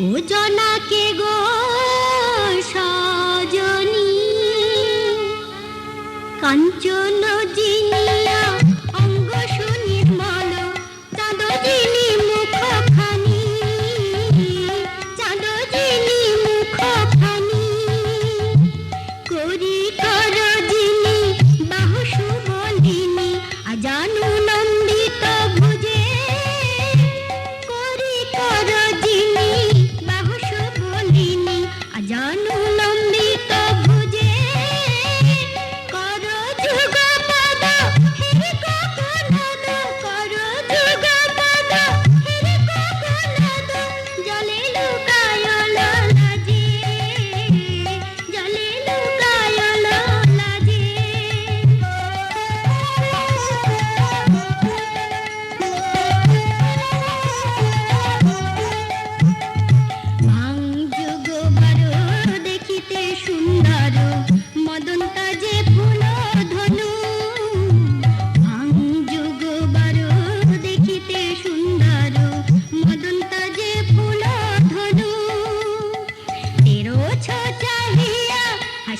ও গো Sajani কাঞ্চন Jinia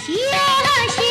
이해 하.